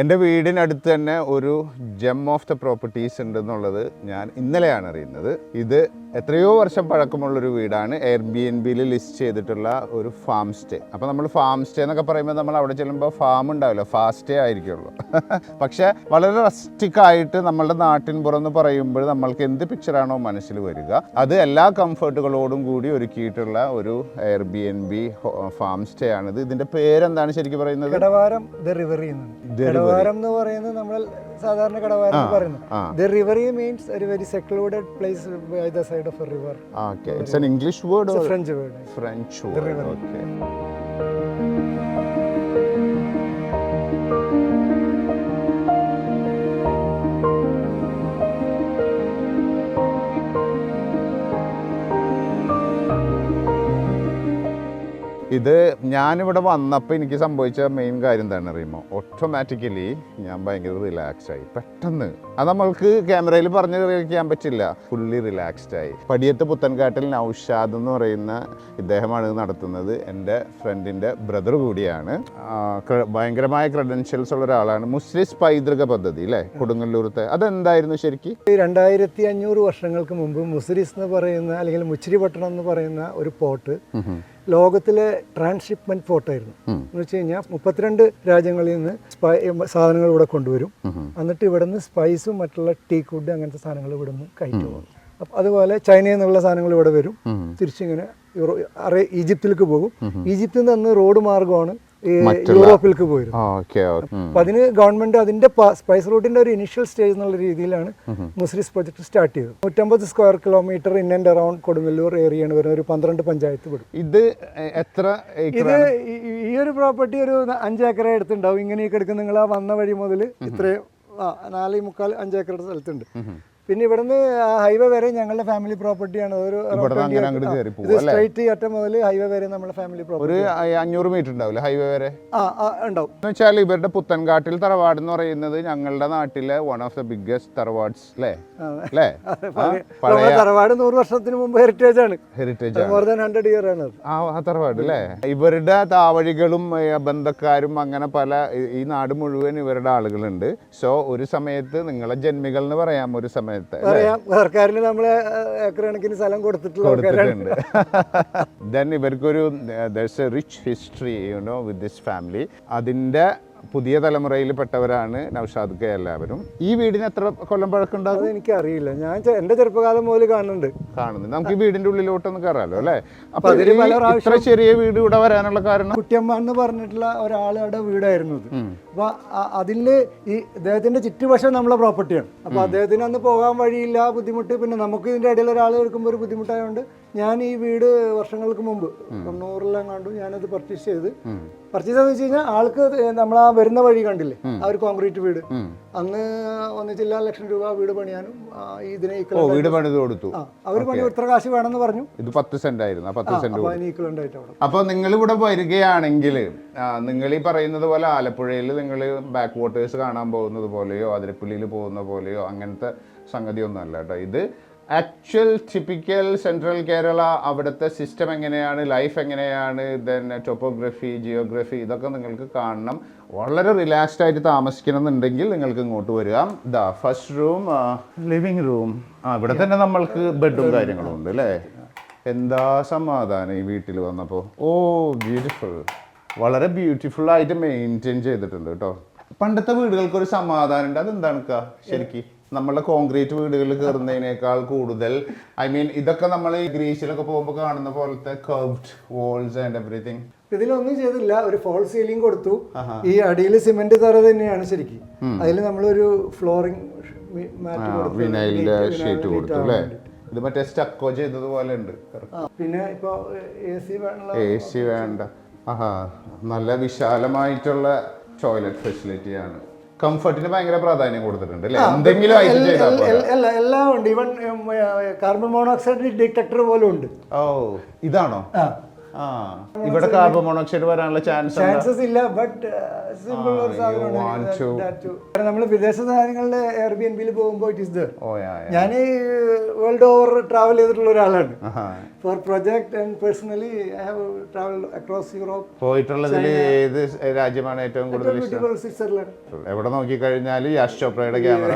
എന്റെ വീടിനടുത്ത് തന്നെ ഒരു ജെം ഓഫ് ദ പ്രോപ്പർട്ടീസ് ഉണ്ടെന്നുള്ളത് ഞാൻ ഇന്നലെയാണ് അറിയുന്നത്. ഇത് എത്രയോ വർഷം പഴക്കമുള്ളൊരു വീടാണ്. എയർ ബി എൻ ബിയിൽ ലിസ്റ്റ് ചെയ്തിട്ടുള്ള ഒരു ഫാം സ്റ്റേ അപ്പോൾ നമ്മൾ ഫാം സ്റ്റേ എന്നൊക്കെ പറയുമ്പോൾ നമ്മൾ അവിടെ ചെല്ലുമ്പോൾ ഫാം ഉണ്ടാവില്ല. ഫാസ്റ്റേ ആയിരിക്കുള്ളൂ. പക്ഷേ വളരെ റസ്റ്റിക് ആയിട്ട് നമ്മളുടെ നാട്ടിൻ പുറം എന്ന് പറയുമ്പോൾ നമ്മൾക്ക് എന്ത് പിക്ചറാണോ മനസ്സിൽ വരിക. അത് എല്ലാ കംഫർട്ടുകളോടും കൂടി ഒരുക്കിയിട്ടുള്ള ഒരു air B N B farm stay ആണിത്. ഇതിന്റെ പേരെന്താണ് ശരിക്കും പറയുന്നത്? കടവാരം എന്ന് പറയുന്നത് നമ്മൾ സാധാരണ കടവാരം എന്ന് പറയുന്നത് ദി റിവറി മീൻസ് ഒരു very secluded place by the side of a river okay it's an English word French word French word. Okay ഇത് ഞാനിവിടെ വന്നപ്പോൾ എനിക്ക് സംഭവിച്ച മെയിൻ കാര്യം എന്താണെന്ന് അറിയുമോ ഓട്ടോമാറ്റിക്കലി ഞാൻ ഭയങ്കര റിലാക്സ്ഡ് ആയി. പെട്ടെന്ന്. അത് നമ്മൾക്ക് ക്യാമറയിൽ പറഞ്ഞ് അറിയിക്കാൻ പറ്റില്ല. ഫുള്ളി റിലാക്സ്ഡ് ആയി. പടിയത്ത് പുത്തൻകാട്ടിൽ നൗഷാദ് എന്ന് പറയുന്ന ഇദ്ദേഹമാണ് നടത്തുന്നത്. എന്റെ ഫ്രണ്ടിന്റെ ബ്രദർ കൂടിയാണ്. ഭയങ്കരമായ ക്രെഡൻഷ്യൽസ് ഉള്ള ഒരാളാണ്. മുസ്ലിസ് പൈതൃക പദ്ധതി അല്ലേ കൊടുങ്ങല്ലൂരത്തെ. അതെന്തായിരുന്നു ശരിക്ക്? രണ്ടായിരത്തി അഞ്ഞൂറ് വർഷങ്ങൾക്ക് മുമ്പ് മുസ്ലിസ് എന്ന് പറയുന്ന അല്ലെങ്കിൽ മുച്ചിരിപട്ടണം എന്ന് പറയുന്ന ഒരു പോർട്ട് ലോകത്തിലെ ട്രാൻസ്ഷിപ്മെന്റ് പോർട്ടായിരുന്നു എന്ന് വെച്ച് കഴിഞ്ഞാൽ മുപ്പത്തിരണ്ട് രാജ്യങ്ങളിൽ നിന്ന് സ്പൈ സാധനങ്ങൾ ഇവിടെ കൊണ്ടുവരും. എന്നിട്ട് ഇവിടെ നിന്ന് സ്പൈസും മറ്റുള്ള ടീ കുഡ് അങ്ങനത്തെ സാധനങ്ങൾ ഇവിടെ നിന്ന് കയറ്റി പോകും. അപ്പം അതുപോലെ ചൈനയിൽ നിന്നുള്ള സാധനങ്ങൾ ഇവിടെ വരും. തിരിച്ചിങ്ങനെ ഈജിപ്തിലേക്ക് പോകും. ഈജിപ്തിൽ നിന്ന് അന്ന് റോഡ് മാർഗമാണ് യൂറോപ്പിലേക്ക് പോയിരുന്നു. അപ്പൊ അതിന് ഗവൺമെന്റ് അതിന്റെ സ്പൈസ് റൂട്ടിന്റെ ഒരു ഇനിഷ്യൽ സ്റ്റേജ് എന്നുള്ള രീതിയിലാണ് മുസ്ലിസ് പ്രൊജക്ട് സ്റ്റാർട്ട് ചെയ്തത്. നൂറ്റമ്പത് square kilometre in and around Kodungallur ഏരിയയാണ് വരുന്ന ഒരു പന്ത്രണ്ട് പഞ്ചായത്ത് പെടും. ഇത് എത്ര ഇത് ഈ- ഒരു പ്രോപ്പർട്ടി ഒരു ന- അഞ്ച് ഏക്കർ എടുത്തുണ്ടാവും ഇങ്ങനെയൊക്കെ എടുക്കുന്ന നിങ്ങൾ ആ വന്ന വഴി മുതൽ ഇത്രയും നാല് മുക്കാൽ അഞ്ച് ഏക്കർ സ്ഥലത്തുണ്ട് പിന്നെ ഇവിടുന്ന് ഹൈവേ വരെ ഞങ്ങളുടെ ഫാമിലി പ്രോപ്പർട്ടിയാണ് ഒരു around ഇവിടുന്ന് 20 അങ്ങനെ അങ്ങോട്ട് acre. പോകും അല്ലേ? സ്ട്രൈറ്റ് അറ്റം മുതൽ ഹൈവേ വരെ നമ്മുടെ ഫാമിലി പ്രോപ്പർട്ടി ഒരു അഞ്ഞൂറ് മീറ്റർ ഉണ്ടാവില്ല ഹൈവേ വരെ? ആ ഉണ്ടാവും. എന്ന് വെച്ചാൽ ഇവരുടെ പുത്തൻകാട്ടിൽ തറവാട് എന്ന് പറയുന്നത് ഞങ്ങളുടെ നാട്ടിലെ വൺ ഓഫ് ദ ബിഗ്ഗസ്റ്റ് തറവാട്സ് അല്ലേ? അല്ലേ? തറവാട് നൂറ് വർഷത്തിന് മുമ്പ് ഹെറിറ്റേജ് ആണ്. Heritage more than hundred year ആണ് ആ തറവാട് അല്ലേ? ഇവരുടെ താവഴികളും ബന്ധക്കാരും അങ്ങനെ പല ഈ- ഈ നാട് മുഴുവൻ ഇവരുടെ ആളുകളുണ്ട്. സോ ഒരു സമയത്ത് നിങ്ങളെ ജന്മികൾ എന്ന് പറയാം ഒരു സമയത്ത് അല്ലേ? സർക്കാരിന് നമ്മളെ ഏക്കർ കണക്കിന് സ്ഥലം കൊടുത്തിട്ടുള്ള കൊടുത്തിട്ടുണ്ട്. ദെൻ ഇവർക്കൊരു there's rich history you know with this family അതിന്റെ പുതിയ തലമുറയിൽ പെട്ടവരാണ് നൗഷാദ് കെ എല്ലാവരും. ഈ വീടിന് എത്ര കൊല്ലം പഴക്കമുണ്ടാകും? എനിക്കറിയില്ല എനിക്ക് അറിയില്ല ഞാൻ എന്റെ ചെറുപ്പകാലം മുതൽ കാണുന്നുണ്ട്. കാണുന്നുണ്ട് നമുക്ക് ഈ വീടിന്റെ ഉള്ളിലോട്ടൊന്ന് കയറാലോ അല്ലേ? അപ്പൊ ഇത്ര ചെറിയ വീട് ഇവിടെ വരാനുള്ള കാരണം? കുട്ടിയമ്മ എന്ന് പറഞ്ഞിട്ടുള്ള ഒരാളുടെ വീടായിരുന്നു ഇത്. അപ്പൊ അതിൽ ഈ അദ്ദേഹത്തിന്റെ ചുറ്റുവശം നമ്മളെ പ്രോപ്പർട്ടിയാണ്. അപ്പോൾ അദ്ദേഹത്തിന് അന്ന് പോകാൻ വഴിയില്ല ബുദ്ധിമുട്ട്. പിന്നെ നമുക്ക് ഇതിന്റെ ഇടയിൽ ഒരാൾ എടുക്കുമ്പോൾ ഒരു ബുദ്ധിമുട്ടായതുകൊണ്ട് ഞാൻ ഈ വീട് വർഷങ്ങൾക്ക് മുമ്പ് തൊണ്ണൂറിലും കണ്ടു ഞാനത് പർച്ചേസ് ചെയ്ത്. പർച്ചേസ് എന്ന് വെച്ച് കഴിഞ്ഞാൽ ആൾക്ക് നമ്മൾ ആ വരുന്ന വഴി കണ്ടില്ലേ? ആ ഒരു കോൺക്രീറ്റ് വീട്. അന്ന് ഒന്നിച്ചില്ലാ ലക്ഷം രൂപ വീട് പണിയാനും ഇതിനെ ഓ വീട് പണിത് കൊടുത്തു. അവർ പണി ഇത്ര കാശ് വേണമെന്ന് പറഞ്ഞു. ഇത് പത്ത് സെന്റ് ആയിരുന്നു. പത്ത് സെന്റ് അപ്പോൾ നിങ്ങൾ ഇവിടെ വരികയാണെങ്കിൽ നിങ്ങൾ ഈ പറയുന്നത് പോലെ ആലപ്പുഴയിൽ നിങ്ങൾ ബാക്ക് വാട്ടേഴ്സ് കാണാൻ പോകുന്നത് പോലെയോ അതിരപ്പള്ളിയിൽ പോകുന്ന പോലെയോ അങ്ങനത്തെ സംഗതിയൊന്നും അല്ല കേട്ടോ. ഇത് ആക്ച്വൽ ടിപ്പിക്കൽ സെൻട്രൽ കേരള അവിടുത്തെ സിസ്റ്റം എങ്ങനെയാണ് ലൈഫ് എങ്ങനെയാണ് ദെൻ ടോപ്പോഗ്രഫി ജിയോഗ്രഫി ഇതൊക്കെ നിങ്ങൾക്ക് കാണണം. വളരെ റിലാക്സ്ഡ് ആയിട്ട് താമസിക്കണം എന്നുണ്ടെങ്കിൽ നിങ്ങൾക്ക് ഇങ്ങോട്ട് വരിക. The first room living room ആ ഇവിടെ തന്നെ നമ്മൾക്ക് ബെഡും കാര്യങ്ങളും ഉണ്ട് അല്ലേ? എന്താ സമാധാനം ഈ വീട്ടിൽ വന്നപ്പോൾ ഓ ബ്യൂട്ടിഫുൾ വളരെ ബ്യൂട്ടിഫുൾ ആയിട്ട് മെയിന്റെയിൻ ചെയ്തിട്ടുണ്ട് കേട്ടോ. പണ്ടത്തെ വീടുകൾക്ക് ഒരു സമാധാനം ഉണ്ട്. അതെന്താണ് എന്താണ് ശരിക്കും. നമ്മളെ കോൺക്രീറ്റ് വീടുകളിൽ കയറുന്നതിനേക്കാൾ കൂടുതൽ. ഐ മീൻ ഇതൊക്കെ നമ്മൾ ഗ്രീസിലൊക്കെ പോകുമ്പോൾ കാണുന്ന പോലത്തെ കർവ്ഡ് വോൾസ് ആൻഡ് എവറിഥിങ് ഇതിലൊന്നും ചെയ്തില്ല. ഒരു ഫോൾ സീലിംഗ് കൊടുത്തു. ഈ അടിയിൽ സിമെന്റ് തറ തന്നെയാണ് ശരിക്കും. അതിൽ നമ്മളൊരു ഫ്ലോറിംഗ് ഷീറ്റ് കൊടുത്തു അല്ലേ. ഇത് മറ്റേ സ്റ്റക്കോ ചെയ്തതുപോലെ ഉണ്ട്. പിന്നെ ഇപ്പൊ എ സി വേണ്ട. ആഹാ നല്ല വിശാലമായിട്ടുള്ള ടോയ്ലറ്റ് ഫെസിലിറ്റി ആണ്. കംഫർട്ടിന് ഭയങ്കര പ്രാധാന്യം കൊടുത്തിട്ടുണ്ട് അല്ലേ? എന്തെങ്കിലും പോരാ. എല്ലാം ഉണ്ട്. ഇവൻ കാർബൺ മോണോക്സൈഡ് ഡിറ്റക്ടർ പോലും ഉണ്ട്. ഓ ഇതാണോ? ഇവിടെ കാർബൺ മോണോക്സൈഡ് വരാനുള്ള ചാൻസ് ചാൻസസ് ഇല്ല ബട്ട് സിമ്പിൾ ഒരു want to- സാധനമാണ് നമ്മൾ വിദേശ സാധനങ്ങളുടെ എയർ ബി എൻ ബിയിൽ പോകുമ്പോൾ ഇറ്റ് ഇസ് ദർ ഞാൻ വേൾഡ് ഓവർ ട്രാവൽ ചെയ്തിട്ടുള്ള ഒരാളാണ്. For project and personally I have travel across Europe പോയിട്ടുള്ളതിൽ ഏത് രാജ്യമാണ് ഏറ്റവും കൂടുതൽ ഇഷ്ടം? എവിടെ സ്വിറ്റ്സർലൻഡ് എവിടെ നോക്കിക്കഴിഞ്ഞാൽ Yash ചോപ്രയുടെ camera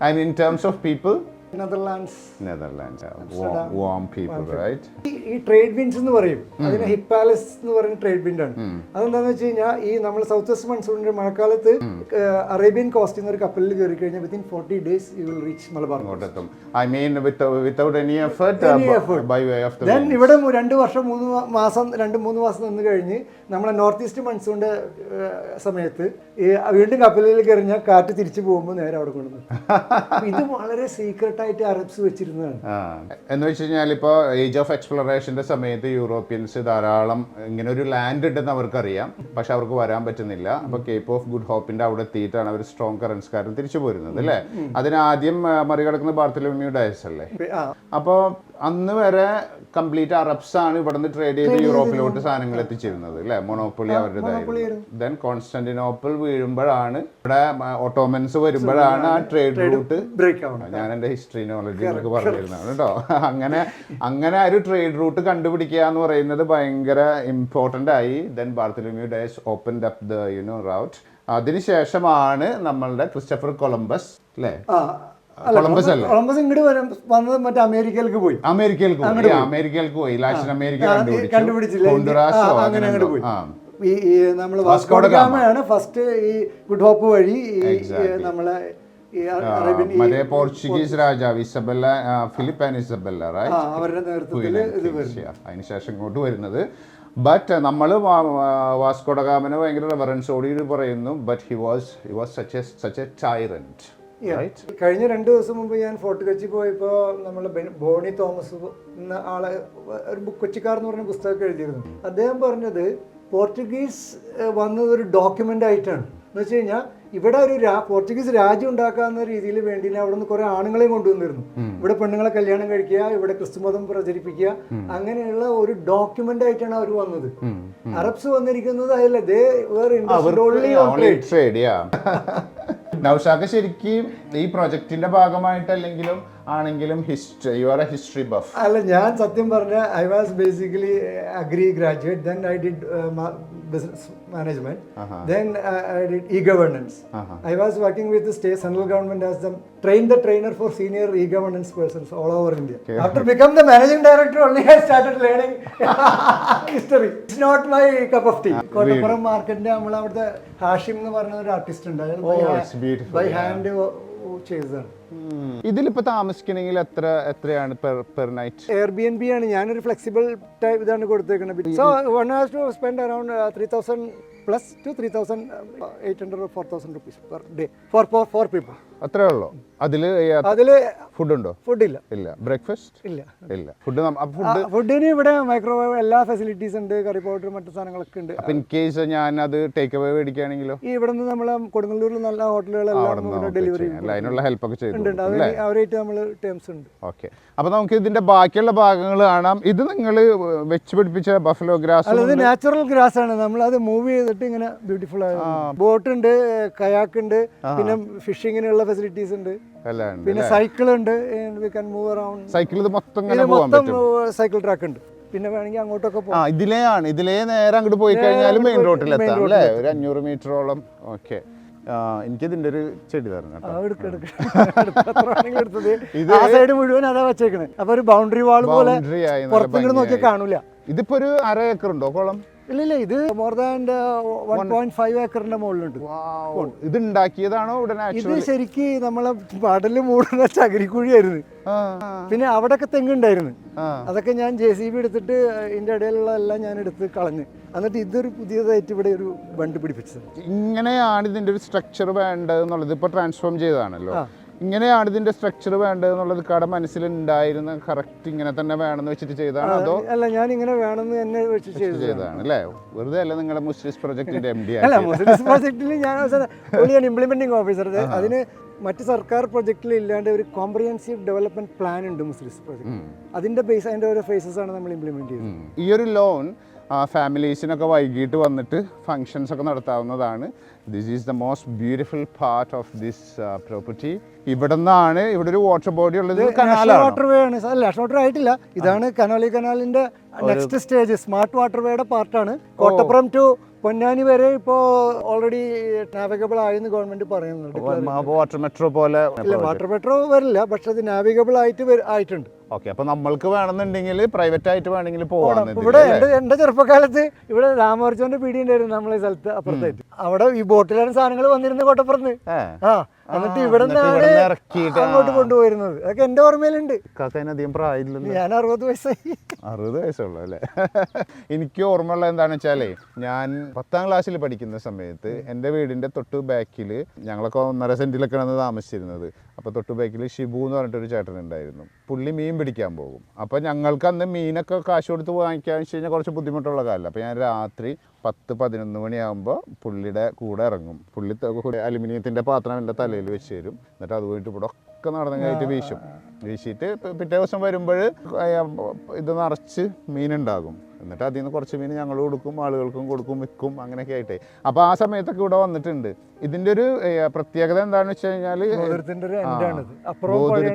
and in terms of people Netherlands Netherlands warm people right ഈ- ട്രേഡ് വിൻഡ്സ് എന്ന് പറയും. അതിന് ഹിപ് പാലസ് എന്ന് പറയുന്ന ട്രേഡ് വിൻഡ് ആണ്. അതെന്താന്ന് വെച്ച് കഴിഞ്ഞാൽ ഈ നമ്മൾ സൗത്ത് വെസ്റ്റ് മൺസൂണിന്റെ മഴക്കാലത്ത് അറേബ്യൻ കോസ്റ്റ് എന്നൊരു കപ്പലിൽ കയറി കഴിഞ്ഞാൽ within forty days you will reach Malabar I mean without any effort. By way of then ഇവിടെ രണ്ട് വർഷം മൂന്ന് മാസം രണ്ട് മൂന്ന് മാസം നിന്ന് കഴിഞ്ഞ് നമ്മളെ നോർത്ത് ഈസ്റ്റ് മൺസൂണിന്റെ സമയത്ത് വീണ്ടും കപ്പലിൽ കയറിഞ്ഞാൽ കാറ്റ് തിരിച്ചു പോകുമ്പോൾ നേരെ അവിടെ കൊണ്ടുവന്നു. ഇത് വളരെ സീക്രട്ട് ആയിട്ട് അറബ്സ് വെച്ചിരുന്നതാണ്. എന്ന് വെച്ച് കഴിഞ്ഞാൽ ഇപ്പോൾ ഏജ് ഓഫ് എക്സ്പ്ലോറേഷന്റെ സമയത്ത് യൂറോപ്യൻസ് ധാരാളം ഇങ്ങനെ ഒരു ലാൻഡ് ഉണ്ടെന്ന് അവർക്കറിയാം. പക്ഷെ അവർക്ക് വരാൻ പറ്റുന്നില്ല. അപ്പൊ കേപ്പ് ഓഫ് ഗുഡ് ഹോപ്പിന്റെ അവിടെ എത്തിയിട്ടാണ് അവർ സ്ട്രോങ് കറൻസ്കാരൻ തിരിച്ചു പോരുന്നത് അല്ലേ? അതിനാദ്യം മറികടക്കുന്ന ബാർത്തലോമ്യൂ ഡയസ് അല്ലേ? അപ്പോൾ അന്ന് വരെ കംപ്ലീറ്റ് അറബ്സ് ആണ് ഇവിടുന്ന് ട്രേഡ് ചെയ്ത് യൂറോപ്പിലോട്ട് സാധനങ്ങൾ എത്തിച്ചിരുന്നത് അല്ലെ മൊണോപ്പൊളി അവരുടെ ദെൻ കോൺസ്റ്റന്റിനോപ്പിൾ വീഴുമ്പോഴാണ് ഇവിടെ ഓട്ടോമൻസ് വരുമ്പോഴാണ് ആ ട്രേഡ് റൂട്ട് ബ്രേക്ക് ഞാൻ എന്റെ ഹിസ്റ്ററി നോളജ് നിങ്ങൾക്ക് പറഞ്ഞിരുന്നതാണ് കേട്ടോ അങ്ങനെ അങ്ങനെ ആ ഒരു ട്രേഡ് റൂട്ട് കണ്ടുപിടിക്കുക എന്ന് പറയുന്നത് ഭയങ്കര ഇമ്പോർട്ടന്റ് ആയി. Then Bartholomew Dias open up the you know route അതിനുശേഷമാണ് നമ്മളുടെ ക്രിസ്റ്റഫർ കൊളംബസ് അല്ല കൊളംബസ് അല്ലേ? കൊളംബസ് ഇങ്ങോട്ട് വരും വന്നത് മറ്റേ അമേരിക്കയിലേക്ക് പോയി. അമേരിക്കയിലേക്ക് പോയി. അമേരിക്കയിലേക്ക് പോയി. ലാറ്റിൻ അമേരിക്ക കണ്ടുപിടിച്ചില്ല. അങ്ങനെ അങ്ങോട്ട് പോയി. ഈ നമ്മൾ വാസ്കോഡഗാമയാണ് ഫസ്റ്റ് ഈ ഗുഡ് ഹോപ്പ് വഴി നമ്മളെ മറ്റേ പോർച്ചുഗീസ് രാജാവ് ഇസബല്ല ഫിലിപ്പ് ആൻഡ് ഇസബല്ല അവരുടെ നേതൃത്വത്തിൽ അതിനുശേഷം ഇങ്ങോട്ട് വരുന്നത്. ബട്ട് നമ്മൾ വാസ്കോഡഗാമനെ ഭയങ്കര റെഫറൻസോടി പറയുന്നു. But he was he was such a such a tyrant right കഴിഞ്ഞ രണ്ട് ദിവസം മുമ്പ് ഞാൻ ഫോർട്ട് കൊച്ചി പോയപ്പോൾ നമ്മൾ ബോണി തോമസ് എന്ന ആളെ ഒരു കൊച്ചിക്കാർ എന്ന് പറഞ്ഞ പുസ്തകം എഴുതിയിരുന്നു. അദ്ദേഹം പറഞ്ഞത് പോർച്ചുഗീസ് വന്നത് ഒരു ഡോക്യുമെന്റ് ആയിട്ടാണ്. എന്ന് വെച്ച് കഴിഞ്ഞാൽ ഇവിടെ ഒരു പോർച്ചുഗീസ് രാജ്യം ഉണ്ടാക്കാവുന്ന രീതിയിൽ വേണ്ടി അവിടെ നിന്ന് കുറെ ആണുങ്ങളെയും കൊണ്ടുവന്നിരുന്നു. ഇവിടെ പെണ്ണുങ്ങളെ കല്യാണം കഴിക്കുക ഇവിടെ ക്രിസ്തുമതം പ്രചരിപ്പിക്കുക അങ്ങനെയുള്ള ഒരു ഡോക്യുമെന്റ് ആയിട്ടാണ് അവർ വന്നത്. അറബ്സ് വന്നിരിക്കുന്നത് അതല്ല ദേ വേർ നൗഷാക്ക് ശരിക്കും ഈ പ്രൊജക്ടിന്റെ ഭാഗമായിട്ടല്ലെങ്കിലും ആണെങ്കിലും history you are a history buff അല്ല ഞാൻ സത്യം പറഞ്ഞ I was basically agri graduate then I did business management then I did e governance I was working with state central government as the train the trainer for senior e governance persons all over India after become the managing director only has started learning history it's not my cup of tea Kottappuram മാർക്കറ്റിന്റെ നമ്മൾ അവിടുത്തെ ഹാഷിം എന്ന് പറയുന്ന ഒരു artist ഉണ്ട് by hand ചെയ്തതാണ്. ഇതിലിപ്പോ താമസിക്കണമെങ്കിൽ എത്ര എത്രയാണ് per per night air B N B ആണ് ഞാനൊരു ഫ്ലെക്സിബിൾ ടൈപ്പ് ഇതാണ് കൊടുത്തേക്കുന്നത് so one has to spend around three thousand plus two three thousand eight hundred four thousand rupees per day for for for people അത്രേ ഉള്ളൂ. അതിൽ അതിൽ food ഉണ്ടോ ഫുഡില്ല. ഇല്ല. ബ്രേക്ക്ഫാസ്റ്റ്? ഇല്ല. ഇല്ല. ഫുഡ് ഫുഡ് ഫുഡിന് ഇവിടെ മൈക്രോവേവ് എല്ലാ ഫെസിലിറ്റീസ് ഉണ്ട്. കറി പൗഡർ മറ്റു സാധനങ്ങളൊക്കെ ഉണ്ട്. ഇൻ കേസ് ഞാൻ അത് ടേക്ക് അവേ മേടിക്കുകയാണെങ്കിലോ? ഈ ഇവിടെ നിന്ന് നമ്മളെ കൊടുങ്ങല്ലൂരിൽ നല്ല ഹോട്ടലുകളെല്ലാം ഡെലിവറി അതിനുള്ള ഹെൽപ്പ് ഒക്കെ അവരായിട്ട് നമ്മൾ ടേംസ് ഉണ്ട്. ഓക്കെ. അപ്പൊ നമുക്ക് ഇതിന്റെ ബാക്കിയുള്ള ഭാഗങ്ങൾ കാണാം. ഇത് നിങ്ങൾ വെച്ച് പിടിപ്പിച്ച ബഫലോ ഗ്രാസ് അല്ല ഇത് നാച്ചുറൽ ഗ്രാസ് ആണ്. നമ്മൾ അത് മൂവ് ചെയ്തിട്ട് ഇങ്ങനെ ബ്യൂട്ടിഫുൾ ആയി ബോട്ട് ഉണ്ട് കയാക്ക് ഉണ്ട് പിന്നെ ഫിഷിങ്ങിനുള്ള ഫെസിലിറ്റീസ് ഉണ്ട്. പിന്നെ സൈക്കിൾ ഉണ്ട് we can move around cycle ഇത് മൊത്തം ഇങ്ങനെ പോകാൻ പറ്റും? സൈക്കിൾ ട്രാക്ക് ഉണ്ട്. പിന്നെ വേണമെങ്കിൽ അങ്ങോട്ടൊക്കെ ആ പോകാം. ഇതിലേ ആണ് ഇതിലേ നേരെ അങ്ങോട്ട് പോയി കഴിഞ്ഞാലും മെയിൻ റോഡിൽ റോട്ടിൽ എത്താം അല്ലേ? ഒരു അഞ്ഞൂറ് മീറ്ററോളം ഓക്കെ എനിക്ക് ഇതിന്റെ ഒരു ചെടി തരണം കേട്ടോ. ആ സൈഡ് മുഴുവൻ അതാ വെച്ചേക്കണേ. അപ്പൊ ഒരു ബൗണ്ടറി വാൾ പോലെ പുറത്തിങ്ങോട്ട് നോക്കിയാൽ. കാണൂല. ഇതിപ്പോ ഒരു അര ഏക്കർ ഉണ്ടോ കുളം? ഇല്ല ഇല്ല ഇത് more than one point five ഏക്കറിന്റെ മുകളിലുണ്ട്. ഇത് ഉണ്ടാക്കിയതാണോ ഇത് ശരിക്ക് നമ്മളെ പടൽ മൂടുന്ന ചകിരിക്കുഴിയായിരുന്നു. പിന്നെ അവിടെയൊക്കെ തെങ്ങുണ്ടായിരുന്നു. അതൊക്കെ ഞാൻ ജെ സി ബി എടുത്തിട്ട് ഇതിന്റെ ഇടയിലുള്ള എല്ലാം ഞാൻ എടുത്ത് കളഞ്ഞ്. എന്നിട്ട് ഇതൊരു പുതിയതായിട്ട് ഇവിടെ ഒരു ബണ്ട് പിടിപ്പിച്ചത് ഇങ്ങനെയാണ് ഇതിന്റെ ഒരു സ്ട്രക്ചർ വേണ്ടത് എന്നുള്ളത് ഇപ്പൊ ട്രാൻസ്ഫോം ചെയ്തതാണല്ലോ ഇങ്ങനെയാണ് ഇതിന്റെ സ്ട്രക്ചർ വേണ്ടത് എന്നുള്ളത് കട മനസ്സിലുണ്ടായിരുന്ന കറക്റ്റ് ഇങ്ങനെ തന്നെ വേണമെന്ന് വെച്ചിട്ട് ചെയ്താണ് അതോ അല്ല ഞാൻ ഇങ്ങനെ വേണമെന്ന് തന്നെ വെച്ച് ചെയ്തത് ചെയ്തതാണ്. അല്ലേ? വെറുതെ അല്ല നിങ്ങളുടെ മുസ്ലിസ് പ്രൊജക്ടിന്റെ എം ഡി അല്ല മുസ്ലിസ് ഞാൻ ഇംപ്ലിമെന്റിംഗ് ഓഫീസർ അതിന് മറ്റ് സർക്കാർ പ്രൊജക്റ്റിൽ ഇല്ലാണ്ട് ഒരു കോംപ്രിഹെൻസീവ് ഡെവലപ്മെന്റ് പ്ലാൻ ഉണ്ട് മുസ്ലിസ് പ്രൊജക്ട്. അതിന്റെ ബേസ് അതിന്റെ ഓരോ ഫേസസ് ആണ് നമ്മൾ ഇംപ്ലിമെന്റ് ചെയ്യുന്നത്. ഈ ഒരു ലോൺ ഫാമിലീസിനൊക്കെ വൈകിട്ട് വന്നിട്ട് ഫങ്ഷൻസ് ഒക്കെ നടത്താവുന്നതാണ്. This is the most beautiful part of this property ഇവിടെ നിന്നാണ് ഇവിടെ ഒരു വാട്ടർ ബോഡി ഉള്ളത് വാട്ടർ വേ ആണ്. അല്ല നാഷണൽ വാട്ടർ ആയിട്ടില്ല. ഇതാണ് കനോലി കനാലിന്റെ നെക്സ്റ്റ് സ്റ്റേജ് സ്മാർട്ട് വാട്ടർ വേയുടെ പാർട്ടാണ് കോട്ടപ്പുറം ടു പൊന്നാനി വരെ ഇപ്പോ ഓൾറെഡി നാവിഗബിൾ ആയെന്ന് ഗവൺമെന്റ് പറയുന്നുണ്ട്. വാട്ടർ മെട്രോ പോലെ വാട്ടർ മെട്രോ വരില്ല പക്ഷെ അത് നാവിഗബിൾ ആയിട്ട് ആയിട്ടുണ്ട്. ഓക്കെ അപ്പൊ നമ്മൾക്ക് വേണമെന്നുണ്ടെങ്കിൽ പ്രൈവറ്റ് ആയിട്ട് വേണമെങ്കിൽ പോകണം ഇവിടെ എന്റെ ചെറുപ്പക്കാലത്ത് ഇവിടെ രാമവർച്ചോന്റെ പീടി ഉണ്ടായിരുന്നു നമ്മളെ സ്ഥലത്ത് അപ്പുറത്തായിട്ട്. അവിടെ ഈ ബോട്ടിലാണ് സാധനങ്ങൾ വന്നിരുന്ന കോട്ടപ്പുറത്ത്. ആ എന്നിട്ട് ഇവിടെ അങ്ങോട്ട് കൊണ്ടുപോയിരുന്നത്. അതൊക്കെ എന്റെ ഓർമ്മയിലുണ്ട്. അധികം പ്രായമില്ലല്ലോ. ഞാൻ അറുപത് വയസ്സായി. അറുപത് വയസ്സുള്ളൂ അല്ലേ? എനിക്ക് ഓർമ്മയുള്ള എന്താണെന്ന് വെച്ചാലേ ഞാൻ പത്താം ക്ലാസ്സിൽ പഠിക്കുന്ന സമയത്ത് എന്റെ വീടിന്റെ തൊട്ട് ബാക്കിൽ ഞങ്ങളൊക്കെ ഒന്നര സെന്റിലൊക്കെയാണ് താമസിച്ചിരുന്നത്. അപ്പോൾ തൊട്ട് ബാക്കിൽ ഷിബു എന്ന് പറഞ്ഞിട്ടൊരു ചേട്ടൻ ഉണ്ടായിരുന്നു പുള്ളി മീൻ പിടിക്കാൻ പോകും. അപ്പോൾ ഞങ്ങൾക്ക് അന്ന് മീനൊക്കെ കാശ് കൊടുത്ത് വാങ്ങിക്കാൻ വെച്ച് കഴിഞ്ഞാൽ കുറച്ച് ബുദ്ധിമുട്ടുള്ള കാലം. അപ്പോൾ ഞാൻ രാത്രി പത്ത് പതിനൊന്ന് മണിയാകുമ്പോൾ പുള്ളിയുടെ കൂടെ ഇറങ്ങും. പുള്ളി അലുമിനിയത്തിന്റെ പാത്രം എന്റെ തലയിൽ വെച്ച് തരും. എന്നിട്ട് അത് പോയിട്ട് ഇവിടെ ഒക്കെ നടന്നു കഴിഞ്ഞിട്ട് വീശും. വീശിയിട്ട് പിറ്റേ ദിവസം വരുമ്പോൾ ഇത് നിറച്ച് മീനുണ്ടാകും. എന്നിട്ട് അതിൽ നിന്ന് കുറച്ച് മീൻ ഞങ്ങൾ കൊടുക്കും ആളുകൾക്കും കൊടുക്കും വിൽക്കും അങ്ങനെയൊക്കെ ആയിട്ടേ. അപ്പോൾ ആ സമയത്തൊക്കെ ഇവിടെ വന്നിട്ടുണ്ട്. ഇതിന്റെ ഒരു പ്രത്യേകത എന്താണെന്ന് വെച്ച് കഴിഞ്ഞാൽ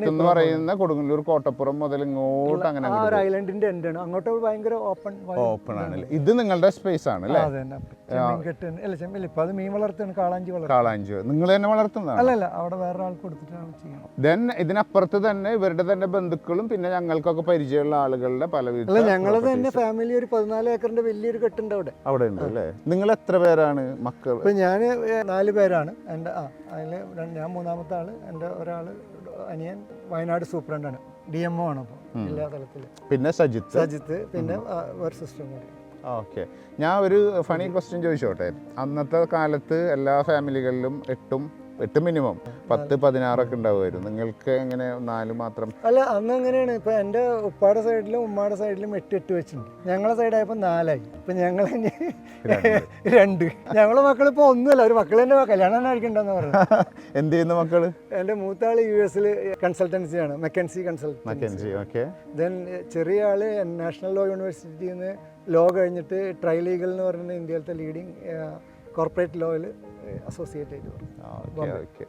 എന്ന് പറയുന്ന കൊടുങ്ങല്ലൂർ കോട്ടപ്പുറം മുതൽ ഇങ്ങോട്ട് അങ്ങനെ ഐലൻഡിന്റെ എൻഡാണ് അങ്ങോട്ട് ഭയങ്കര ഓപ്പൺ ഓപ്പൺ ആണ് ഇത് നിങ്ങളുടെ സ്പേസ് ആണ് കാളാഞ്ചു അതെ മീൻ വളർത്താണ് കാളാഞ്ചി വളർത്തുക. കാളാഞ്ചി. നിങ്ങൾ തന്നെ വളർത്തുന്നതാണ്? അല്ല അല്ല അവിടെ വേറെ ആൾക്ക് കൊടുത്തിട്ടാണ് ദെൻ ഇതിനപ്പുറത്ത് തന്നെ ഇവരുടെ തന്നെ ബന്ധുക്കളും പിന്നെ ഞങ്ങൾക്കൊക്കെ പരിചയമുള്ള ആളുകളുടെ പല വീട്ടിൽ ഞങ്ങളത് തന്നെ ഫാമിലി ഒരു പതിനാല് ഏക്കറിന്റെ വലിയൊരു കെട്ടുണ്ട് അവിടെ. അവിടെ ഉണ്ട് അല്ലേ? നിങ്ങൾ എത്ര പേരാണ് മക്കൾ ഞാൻ ഞാൻ നാല് പേരാണ്. എന്റെ ആ അതിൽ ഞാൻ മൂന്നാമത്തെ ആൾ എന്റെ ഒരാൾ അനിയൻ വയനാട് സൂപ്രണ്ടാണ്. ഡി എം ഒ ആണ് അപ്പോൾ ജില്ലാ തലത്തിൽ പിന്നെ സജിത്ത്? സജിത്ത് പിന്നെ ഒരു സിസ്റ്റർ കൂടി. ഓക്കെ. ഞാൻ ഒരു ഫണി ക്വസ്റ്റ്യൻ ചോദിച്ചോട്ടെ? അന്നത്തെ കാലത്ത് എല്ലാ ഫാമിലികളിലും എട്ടും എട്ട് മിനിമം പത്ത് പതിനാറൊക്കെ ഉണ്ടാവുമായിരുന്നു. നിങ്ങൾക്ക് എങ്ങനെ നാല് മാത്രം? അല്ല അന്ന് അങ്ങനെയാണ് ഇപ്പൊ എന്റെ ഉപ്പാടെ സൈഡിലും ഉമ്മാടെ സൈഡിലും എട്ട് എട്ട് വെച്ചിട്ടുണ്ട്. ഞങ്ങളെ സൈഡായപ്പോൾ നാലായി. ഇപ്പൊ ഞങ്ങൾ രണ്ട്. ഞങ്ങളെ മക്കൾ ഇപ്പൊ ഒന്നുമല്ല. ഒരു മക്കൾ തന്നെ കല്യാണം കഴിക്കണ്ടെന്ന് പറഞ്ഞു. എന്ത് ചെയ്യുന്ന മക്കൾ? എന്റെ മൂത്ത ആൾ യു എസിൽ കൺസൾട്ടൻസിയാണ് മെക്കൻസി കൺസൾട്ടൻസി ഓക്കെ ദെൻ ചെറിയ ആൾ നാഷണൽ ലോ യൂണിവേഴ്സിറ്റിയിൽ നിന്ന് ലോ കഴിഞ്ഞിട്ട് ട്രൈ ലീഗൽ എന്ന് പറയുന്ന ഇന്ത്യയിലത്തെ ലീഡിങ് കോർപ്പറേറ്റ് ലോയിൽ അസോസിയേറ്റ് ആയിട്ട് ഓക്കെ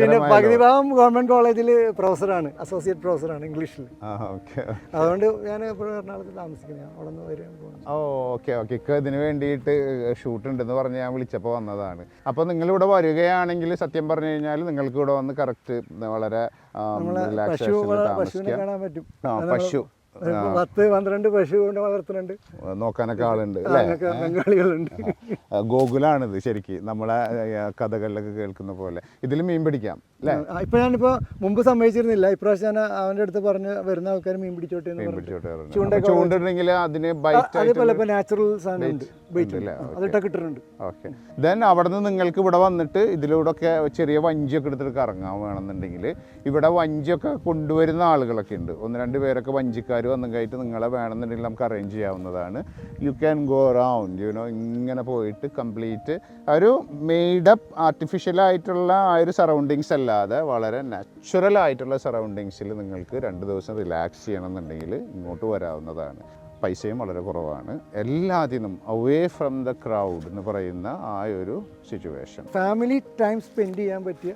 പിന്നെ പകുതി ഭാഗം ഗവൺമെന്റ് കോളേജിൽ പ്രൊഫസറാണ് അസോസിയേറ്റ് പ്രൊഫസറാണ് ഇംഗ്ലീഷിൽ അതുകൊണ്ട് ഞാൻ എപ്പോഴും എറണാകുളത്ത് താമസിക്കുന്നത് അവിടെ നിന്ന് വരും ഓ ഓക്കെ ഓക്കെ. ഇതിന് വേണ്ടിയിട്ട് ഷൂട്ട് ഉണ്ടെന്ന് പറഞ്ഞ് ഞാൻ വിളിച്ചപ്പോൾ വന്നതാണ്. അപ്പോൾ നിങ്ങളിവിടെ വരികയാണെങ്കിൽ സത്യം പറഞ്ഞു കഴിഞ്ഞാൽ നിങ്ങൾക്ക് ഇവിടെ വന്ന് കറക്റ്റ് വളരെ പശു കാണാൻ പറ്റും. പശു. പത്ത് പന്ത്രണ്ട് പശു കൊണ്ട് വളർത്തുന്നുണ്ട്. നോക്കാനൊക്കെ ആളുണ്ട് ബംഗാളികളുണ്ട് ഗോകുലാണിത് ശരിക്ക്. നമ്മളെ കഥകളിലൊക്കെ കേൾക്കുന്ന പോലെ. ഇതിൽ മീൻ പിടിക്കാം. ഇപ്പൊ ഞാനിപ്പോ മുമ്പ് സമ്മതിച്ചിരുന്നില്ല. ഇപ്രാവശ്യം ഞാൻ അവന്റെ അടുത്ത് പറഞ്ഞ് വരുന്ന ആൾക്കാർ മീൻ പിടിച്ചോട്ടെ എന്ന് പറഞ്ഞു. അതിന് അതേപോലെ നാച്ചുറൽ ഓക്കെ. ദെൻ അവിടെ നിന്ന് നിങ്ങൾക്ക് ഇവിടെ വന്നിട്ട് ഇതിലൂടെ ഒക്കെ ചെറിയ വഞ്ചിയൊക്കെ എടുത്തിട്ട് കറങ്ങാൻ വേണമെന്നുണ്ടെങ്കിൽ ഇവിടെ വഞ്ചിയൊക്കെ കൊണ്ടുവരുന്ന ആളുകളൊക്കെ ഉണ്ട്. ഒന്ന് രണ്ട് പേരൊക്കെ വഞ്ചിക്കാർ വന്നും കഴിഞ്ഞിട്ട് നിങ്ങളെ വേണമെന്നുണ്ടെങ്കിൽ നമുക്ക് അറേഞ്ച് ചെയ്യാവുന്നതാണ്. You can go round you know ഇങ്ങനെ പോയിട്ട് കംപ്ലീറ്റ് ഒരു മെയ്ഡപ്പ് ആർട്ടിഫിഷ്യൽ ആയിട്ടുള്ള ആ ഒരു സറൗണ്ടിങ്സ് അല്ലാതെ വളരെ നാച്ചുറൽ ആയിട്ടുള്ള സറൗണ്ടിങ്സിൽ നിങ്ങൾക്ക് രണ്ട് ദിവസം റിലാക്സ് ചെയ്യണമെന്നുണ്ടെങ്കിൽ ഇങ്ങോട്ട് വരാവുന്നതാണ്. പൈസയും വളരെ കുറവാണ്. എല്ലാത്തിനും അവേ ഫ്രം ദ ക്രൗഡ് എന്ന് പറയുന്ന ആ ഒരു സിറ്റുവേഷൻ ഫാമിലി ടൈം സ്പെൻഡ് ചെയ്യാൻ പറ്റിയ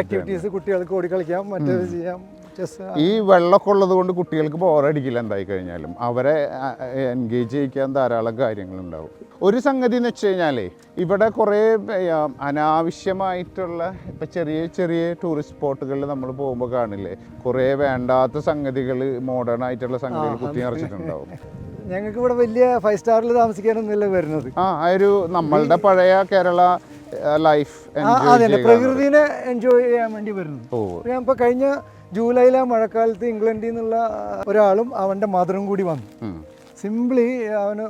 ആക്ടിവിറ്റീസ് കുട്ടികൾക്ക് ഓടി കളിക്കാം മറ്റേത് ചെയ്യാം. ഈ വെള്ളമൊക്കെ ഉള്ളത് കൊണ്ട് കുട്ടികൾക്ക് ബോറടിക്കില്ല എന്തായി കഴിഞ്ഞാലും അവരെ എൻഗേജ് ചെയ്യിക്കാൻ ധാരാളം കാര്യങ്ങളുണ്ടാവും. ഒരു സംഗതി എന്ന് വെച്ച് കഴിഞ്ഞാലേ ഇവിടെ കുറേ അനാവശ്യമായിട്ടുള്ള ഇപ്പം ചെറിയ ചെറിയ ടൂറിസ്റ്റ് സ്പോട്ടുകളിൽ നമ്മൾ പോകുമ്പോൾ കാണില്ലേ കുറേ വേണ്ടാത്ത സംഗതികൾ മോഡേൺ ആയിട്ടുള്ള സംഗതികൾ കുത്തി നിറച്ചിട്ടുണ്ടാവും ഞങ്ങൾക്ക് ഇവിടെ വലിയ ഫൈവ് സ്റ്റാറിൽ താമസിക്കാനൊന്നുമില്ല വരുന്നത്. ആ ഒരു നമ്മളുടെ പഴയ കേരള ലൈഫ് പ്രകൃതിനെ എൻജോയ് ചെയ്യാൻ വേണ്ടി വരുന്നു ഞാൻ ഇപ്പൊ കഴിഞ്ഞ ജൂലൈയിലെ മഴക്കാലത്ത് ഇംഗ്ലണ്ടിൽ നിന്നുള്ള ഒരാളും അവന്റെ മദറും കൂടി വന്നു. സിംപ്ലി അവന്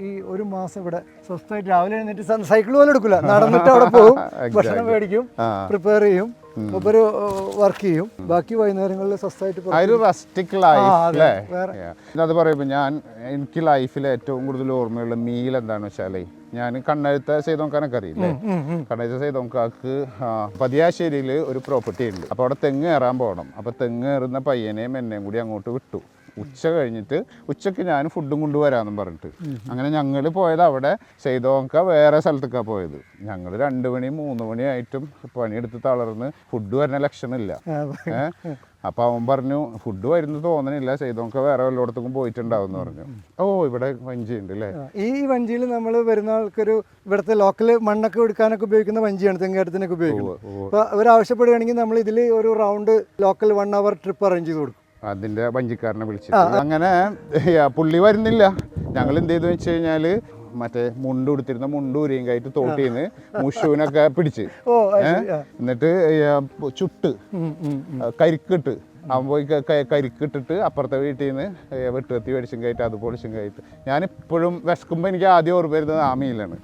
ഈ ഒരു മാസം ഇവിടെ സ്വസ്ഥമായിട്ട് രാവിലെ എഴുന്നേറ്റ് സൈക്കിൾ പോലും എടുക്കില്ല. നടന്നിട്ട് അവിടെ പോകും. ഭക്ഷണം മേടിക്കും പ്രിപ്പയർ ചെയ്യും. മൂപ്പര് വർക്ക് ചെയ്യും. ബാക്കി വൈകുന്നേരങ്ങളിൽ ഒരു Yeah. അത് പറയുമ്പോൾ ഞാൻ എനിക്ക് ലൈഫിൽ ഏറ്റവും കൂടുതൽ ഓർമ്മയുള്ള മീൽ എന്താണെന്ന് വെച്ചാലേ ഞാൻ കണ്ണെഴുത്ത ചെയ്തോക്കാനൊക്കെ അറിയില്ലേ? കണ്ണെഴുത്ത ചെയ്തോക്കാക്ക് പതിയാശ്ശേരിയിൽ ഒരു പ്രോപ്പർട്ടി ഉണ്ട്. അപ്പോൾ അവിടെ തെങ്ങ് കയറാൻ പോകണം അപ്പോൾ തെങ്ങ് കയറുന്ന പയ്യനെയും എന്നെയും കൂടി അങ്ങോട്ട് വിട്ടു. ഉച്ച കഴിഞ്ഞിട്ട് ഉച്ചയ്ക്ക് ഞാൻ ഫുഡും കൊണ്ടുവരാമെന്നും പറഞ്ഞിട്ട്. അങ്ങനെ ഞങ്ങൾ പോയത് അവിടെ ചെയ്തോക്ക വേറെ സ്ഥലത്തേക്കാ പോയത്. ഞങ്ങൾ രണ്ട് മണി മൂന്ന് മണിയായിട്ടും പണിയെടുത്ത് തളർന്ന് ഫുഡ് വരുന്ന ലക്ഷണമില്ല അപ്പോൾ അപ്പൊ അവൻ പറഞ്ഞു ഫുഡ് വരുന്നു തോന്നണില്ല ചെയ്തോക്ക വേറെ വല്ലയിടത്തേക്കും പോയിട്ടുണ്ടാവും എന്ന് പറഞ്ഞു. ഓ ഇവിടെ വഞ്ചി ഉണ്ട് അല്ലേ ഈ വഞ്ചിയിൽ നമ്മൾ വരുന്ന ആൾക്കൊരു ഇവിടുത്തെ ലോക്കൽ മണ്ണൊക്കെ എടുക്കാനൊക്കെ ഉപയോഗിക്കുന്ന വഞ്ചിയാണ് തെങ്ങേടത്തിനൊക്കെ ഉപയോഗിക്കുന്നത്. അപ്പോൾ അവർ ആവശ്യപ്പെടുകയാണെങ്കിൽ നമ്മൾ ഇതിൽ ഒരു round local one hour trip arrange ചെയ്ത് കൊടുക്കും. അതിന്റെ വഞ്ചിക്കാരനെ വിളിച്ചു അങ്ങനെ പുള്ളി വരുന്നില്ല. ഞങ്ങൾ എന്ത് ചെയ്തു വെച്ച് കഴിഞ്ഞാൽ മറ്റേ മുണ്ട് ഉടുത്തിരുന്ന മുണ്ട് ഊരിയും കയറ്റി തോട്ടിന്ന് മുഷുവിനൊക്കെ പിടിച്ച്. എന്നിട്ട് ചുട്ട് കരിക്കിട്ട്. അവൻ പോയി കരിക്കിട്ടിട്ട് അപ്പുറത്തെ വീട്ടിൽ നിന്ന് വെട്ടുകത്തി മേടിച്ചും കയറ്റി അത് പൊളിച്ചും കയറ്റി. ഞാനിപ്പോഴും വിശക്കുമ്പോൾ എനിക്ക് ആദ്യം ഓർമ്മ വരുന്നത് ആമയിലാണ്